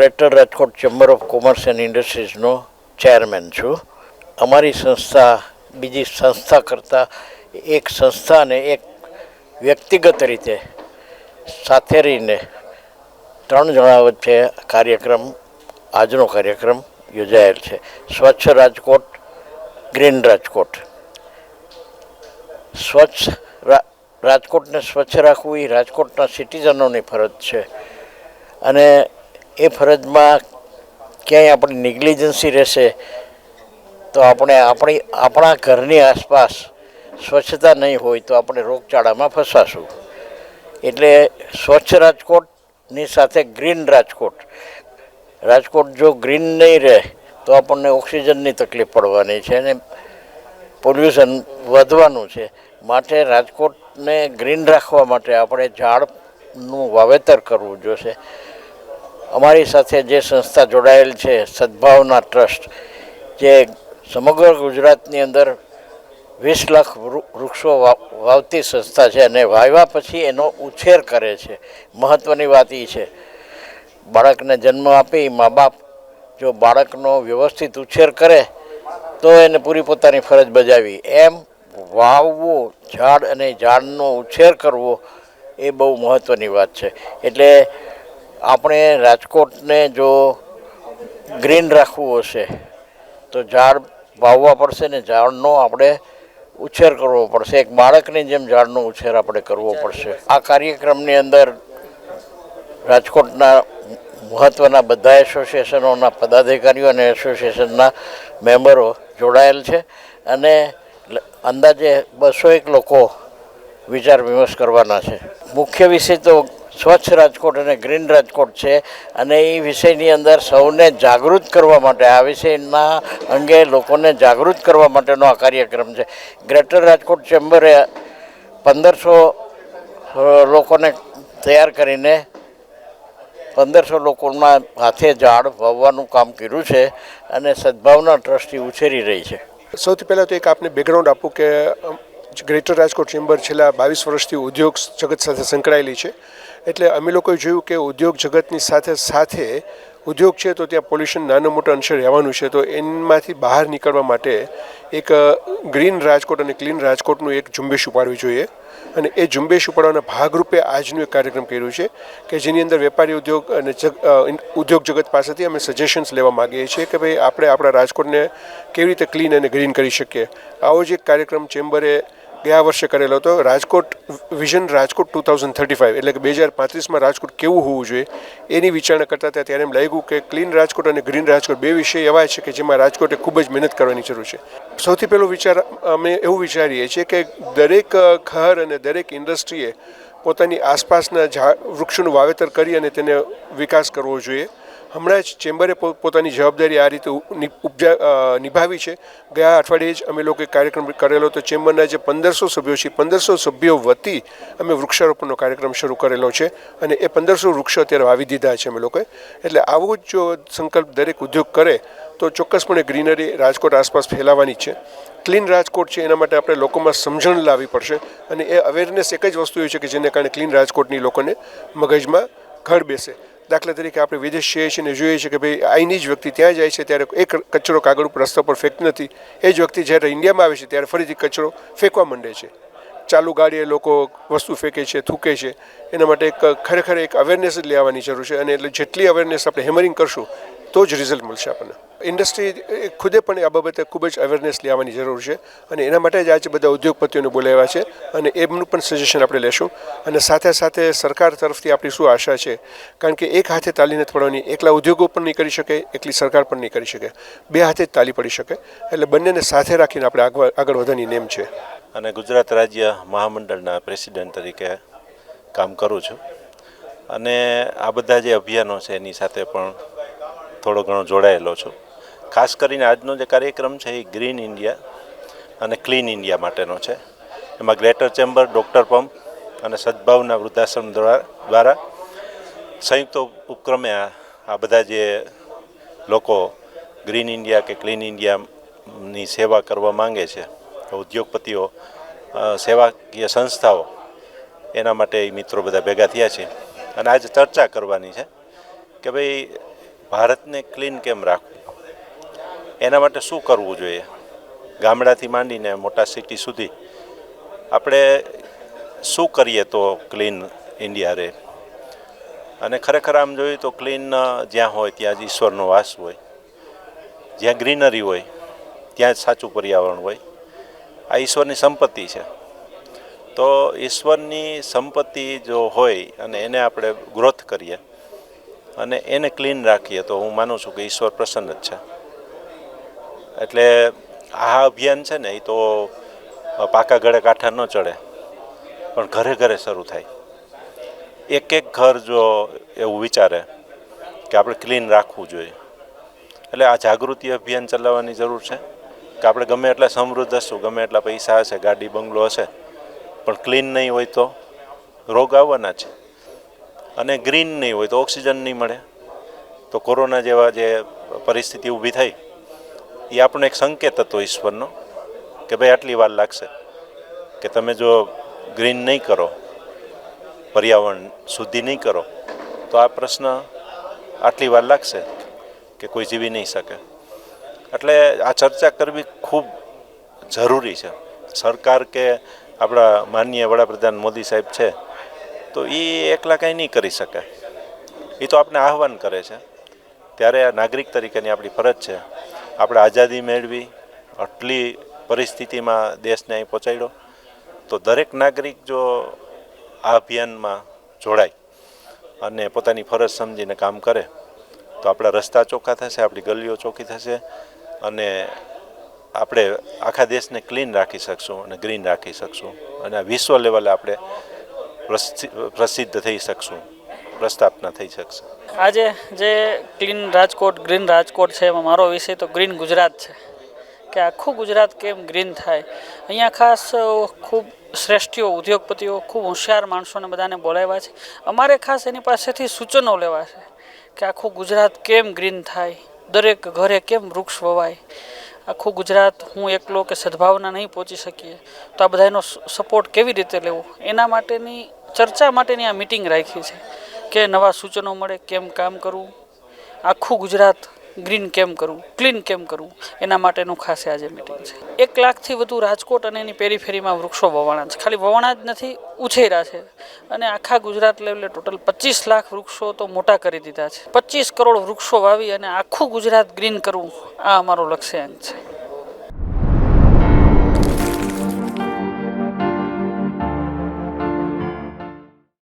Greater Rajkot chamber of commerce and ઇન્ડસ્ટ્રીઝનો chairman છું. અમારી સંસ્થા બીજી સંસ્થા કરતાં એક સંસ્થાને એક વ્યક્તિગત રીતે સાથે રહીને ત્રણ જણા વચ્ચે કાર્યક્રમ, આજનો કાર્યક્રમ યોજાયેલ છે. સ્વચ્છ રાજકોટ, ગ્રીન રાજકોટ. સ્વચ્છ રાજકોટને સ્વચ્છ રાખવું એ રાજકોટના સિટીઝનોની ફરજ છે. અને એ ફરજમાં ક્યાંય આપણી નિગ્લિજન્સી રહેશે, તો આપણે આપણી, આપણા ઘરની આસપાસ સ્વચ્છતા નહીં હોય તો આપણે રોગચાળામાં ફસાશું. એટલે સ્વચ્છ રાજકોટની સાથે ગ્રીન રાજકોટ. રાજકોટ જો ગ્રીન નહીં રહે, તો આપણને ઓક્સિજનની તકલીફ પડવાની છે અને પોલ્યુશન વધવાનું છે. માટે રાજકોટને ગ્રીન રાખવા માટે આપણે ઝાડનું વાવેતર કરવું જોશે. અમારી સાથે જે સંસ્થા જોડાયેલ છે, સદભાવના ટ્રસ્ટ, જે સમગ્ર ગુજરાતની અંદર વીસ લાખ વૃક્ષો વાવતી સંસ્થા છે અને વાવ્યા પછી એનો ઉછેર કરે છે. મહત્ત્વની વાત એ છે. બાળકને જન્મ આપી મા બાપ જો બાળકનો વ્યવસ્થિત ઉછેર કરે, તો એને પૂરી પોતાની ફરજ બજાવી. એમ વાવવો, ઝાડ અને ઝાડનો ઉછેર કરવો એ બહુ મહત્ત્વની વાત છે. એટલે આપણે રાજકોટને જો ગ્રીન રાખવું હશે, તો ઝાડ વાવવા પડશે ને ઝાડનો આપણે ઉછેર કરવો પડશે. એક બાળકની જેમ ઝાડનો ઉછેર આપણે કરવો પડશે. આ કાર્યક્રમની અંદર રાજકોટના મહત્ત્વના બધા એસોસિએશનોના પદાધિકારીઓ અને એસોસિએશનના મેમ્બરો જોડાયેલ છે અને અંદાજે બસો એક લોકો વિચાર વિમર્શ કરવાના છે. મુખ્ય વિષય તો સ્વચ્છ રાજકોટ અને ગ્રીન રાજકોટ છે. અને એ વિષયની અંદર સૌને જાગૃત કરવા માટે, આ વિષયના અંગે લોકોને જાગૃત કરવા માટેનો આ કાર્યક્રમ છે. ગ્રેટર રાજકોટ ચેમ્બરે પંદરસો લોકોને તૈયાર કરીને પંદરસો લોકોના હાથે ઝાડ વાવવાનું કામ કર્યું છે અને સદભાવના ટ્રસ્ટી ઉછેરી રહી છે. સૌથી પહેલાં તો એક આપને બેકગ્રાઉન્ડ આપું કે ગ્રેટર રાજકોટ ચેમ્બર છેલ્લા બાવીસ વર્ષથી ઉદ્યોગ જગત સાથે સંકળાયેલી છે. એટલે અમે લોકોએ જોયું કે ઉદ્યોગ જગતની સાથે સાથે ઉદ્યોગ છે તો ત્યાં પોલ્યુશન નાનો મોટો અંશે રહેવાનું છે. તો એમાંથી બહાર નીકળવા માટે એક ગ્રીન રાજકોટ અને ક્લીન રાજકોટનું એક ઝુંબેશ ઉપાડવી જોઈએ. અને એ ઝુંબેશ ઉપાડવાના ભાગરૂપે આજનું એક કાર્યક્રમ કર્યું છે કે જેની અંદર વેપારી ઉદ્યોગ અને ઉદ્યોગ જગત પાસેથી અમે સજેશન્સ લેવા માગીએ છીએ કે ભાઈ આપણે આપણા રાજકોટને કેવી રીતે ક્લીન અને ગ્રીન કરી શકીએ. આવો જ એક કાર્યક્રમ ચેમ્બરે ગયા વર્ષે કરેલો હતો. Rajkot vision Rajkot two thousand thirty five એટલે કે બે હજાર પાંત્રીસમાં રાજકોટ કેવું હોવું જોઈએ એની વિચારણા કરતા હતા. ત્યારે એમ લાગ્યું કે ક્લીન રાજકોટ અને ગ્રીન રાજકોટ બે વિષય એવા છે કે જેમાં રાજકોટે ખૂબ જ મહેનત કરવાની જરૂર છે. સૌથી પહેલો વિચાર અમે એવું વિચારીએ છીએ કે દરેક ઘર અને દરેક ઇન્ડસ્ટ્રીએ પોતાની આસપાસના ઝાડ વૃક્ષોનું વાવેતર કરી અને તેને વિકાસ કરવો જોઈએ. હમણાં જ ચેમ્બરે પોતાની જવાબદારી આ રીતે ઉપજા નિભાવી છે. ગયા અઠવાડિયે જ અમે લોકોએ કાર્યક્રમ કરેલો તો ચેમ્બરના જે પંદરસો સભ્યો છે પંદરસો સભ્યો વતી અમે વૃક્ષારોપણનો કાર્યક્રમ શરૂ કરેલો છે અને એ પંદરસો વૃક્ષો અત્યારે વાવી દીધા છે અમે લોકોએ. એટલે આવો જ જો સંકલ્પ દરેક ઉદ્યોગ કરે, તો ચોક્કસપણે ગ્રીનરી રાજકોટ આસપાસ ફેલાવાની છે. ક્લીન રાજકોટ છે, એના માટે આપણે લોકોમાં સમજણ લાવવી પડશે અને એ અવેરનેસ એક જ વસ્તુ એ છે કે જેને કારણે ક્લીન રાજકોટની લોકોને મગજમાં ઘર બેસે. દાખલા તરીકે આપણે વિદેશ જઈએ છીએ અને જોઈએ છીએ કે ભાઈ અહીંની જ વ્યક્તિ ત્યાં જાય છે ત્યારે એક કચરો કાગળ ઉપર રસ્તા પર ફેંકતી નથી. એ જ વ્યક્તિ જ્યારે ઇન્ડિયામાં આવે છે ત્યારે ફરીથી કચરો ફેંકવા માંડે છે. ચાલુ ગાડીએ લોકો વસ્તુ ફેંકે છે, થૂકે છે. એના માટે એક ખરેખર એક અવેરનેસ જ લેવાની જરૂર છે અને એટલે જેટલી અવેરનેસ આપણે હેમરિંગ કરશું તો જ રિઝલ્ટ મળશે આપણને. ઇન્ડસ્ટ્રી ખુદે પણ આ બાબતે ખૂબ જ અવેરનેસ લેવાની જરૂર છે અને એના માટે જ આજે બધા ઉદ્યોગપતિઓને બોલાવ્યા છે અને એમનું પણ સજેશન આપણે લેશું. અને સાથે સાથે સરકાર તરફથી આપણી શું આશા છે? કારણ કે એક હાથે તાલી નથી પડવાની, એકલા ઉદ્યોગો પણ નહીં કરી શકે, એકલી સરકાર પણ નહીં કરી શકે. બે હાથે જ તાલી પડી શકે. એટલે બંનેને સાથે રાખીને આપણે આગળ વધવાની નેમ છે. અને ગુજરાત રાજ્ય મહામંડળના પ્રેસિડેન્ટ તરીકે કામ કરું છું. અને આ બધા જે અભિયાનો છે એની સાથે પણ થોડો ઘણો જોડાયેલો છું. ખાસ કરીને આજનો જે કાર્યક્રમ છે એ ગ્રીન ઇન્ડિયા અને ક્લીન ઇન્ડિયા માટેનો છે. એમાં ગ્રેટર ચેમ્બર ડૉક્ટર પંપ અને સદભાવના વૃદ્ધાશ્રમ દ્વારા સંયુક્ત ઉપક્રમે આ બધા જે લોકો ગ્રીન ઇન્ડિયા કે ક્લીન ઇન્ડિયાની સેવા કરવા માંગે છે, ઉદ્યોગપતિઓ સેવાકીય સંસ્થાઓ, એના માટે મિત્રો બધા ભેગા થયા છે. અને આજે ચર્ચા કરવાની છે કે ભાઈ ભારતને ક્લીન કેમ રાખવું? એના માટે શું કરવું જોઈએ? ગામડાથી માંડીને મોટા સિટી સુધી આપણે શું કરીએ તો ક્લીન ઇન્ડિયા રહે? અને ખરેખર આમ જોઈએ તો ક્લીન જ્યાં હોય ત્યાં જ ઈશ્વરનો વાસ હોય. જ્યાં ગ્રીનરી હોય, ત્યાં જ સાચું પર્યાવરણ હોય. આ ઈશ્વરની સંપત્તિ છે. તો ઈશ્વરની સંપત્તિ જો હોય અને એને આપણે ગ્રોથ કરીએ અને એને ક્લીન રાખીએ તો હું માનું છું કે ઈશ્વર પ્રસન્ન જ છે. એટલે આ અભિયાન છે ને એ તો પાકા ગળે કાંઠા ન ચડે, પણ ઘરે ઘરે શરૂ થાય. એક એક ઘર જો એવું વિચારે કે આપણે ક્લીન રાખવું જોઈએ. એટલે આ જાગૃતિ અભિયાન ચલાવવાની જરૂર છે. કે આપણે ગમે એટલા સમૃદ્ધ હશું, ગમે એટલા પૈસા હશે, ગાડી, બંગલો હશે, પણ ક્લીન નહીં હોય તો રોગ આવવાના છે. અને ગ્રીન નહીં હોય તો ઓક્સિજન નહીં મળે. તો કોરોના જેવા જે પરિસ્થિતિ ઊભી થઈ, એ આપણો એક સંકેત હતો ઈશ્વરનો, કે ભાઈ આટલી વાર લાગશે, કે તમે જો ગ્રીન નહીં કરો, પર્યાવરણ શુદ્ધિ નહીં કરો, તો આ પ્રશ્ન આટલી વાર લાગશે કે કોઈ જીવી નહીં શકે. એટલે આ ચર્ચા કરવી ખૂબ જરૂરી છે. સરકાર કે આપણા માનનીય વડાપ્રધાન મોદી સાહેબ છે તો એ એકલા કંઈ નહીં કરી શકે. એ તો આપણે આહવાન કરે છે. ત્યારે આ નાગરિક તરીકેની આપણી ફરજ છે. આપણે આઝાદી મેળવી, આટલી પરિસ્થિતિમાં દેશને અહીં પહોંચાડ્યો, તો દરેક નાગરિક જો આ અભિયાનમાં જોડાય અને પોતાની ફરજ સમજીને કામ કરે, તો આપણા રસ્તા ચોખ્ખા થશે, આપણી ગલીઓ ચોખ્ખી થશે અને આપણે આખા દેશને ક્લીન રાખી શકશું અને ગ્રીન રાખી શકશું. અને વિશ્વ લેવલે આપણે પ્રસિદ્ધ થઈ શકશું પ્રસ્થાપના થઈ શકશે. આજે જે ક્લીન રાજકોટ, ગ્રીન રાજકોટ છે એમાં મારો વિષય તો ગ્રીન ગુજરાત છે. કે આખું ગુજરાત કેમ ગ્રીન થાય? અહીંયા ખાસ ખૂબ શ્રેષ્ઠીઓ, ઉદ્યોગપતિઓ, ખૂબ હોશિયાર માણસોને બધાને બોલાવ્યા છે. અમારે ખાસ એની પાસેથી સૂચનો લેવા છે કે આખું ગુજરાત કેમ ગ્રીન થાય? દરેક ઘરે કેમ વૃક્ષ વવાય? આખું ગુજરાત, હું એકલો કે સદભાવના નહીં પહોંચી શકીએ? તો આ બધાનો સપોર્ટ કેવી રીતે લેવો? એના માટેની ચર્ચા માટેની આ મિટિંગ રાખી છે કે નવા સૂચનો મળે, કેમ કામ કરવું, આખું ગુજરાત ગ્રીન કેમ કરવું ક્લીન કેમ કરવું, એના માટેનું ખાસ આજે મિટિંગ છે. એક લાખથી વધુ રાજકોટ અને એની પેરીફેરીમાં વૃક્ષો વવાણા છે. ખાલી વવાણા જ નથી ઉછેરા છે. અને આખા ગુજરાત લેવલે ટોટલ પચીસ લાખ વૃક્ષો તો મોટા કરી દીધા છે. પચીસ કરોડ વૃક્ષો વાવી અને આખું ગુજરાત ગ્રીન કરવું, આ અમારો લક્ષ્યાંક છે.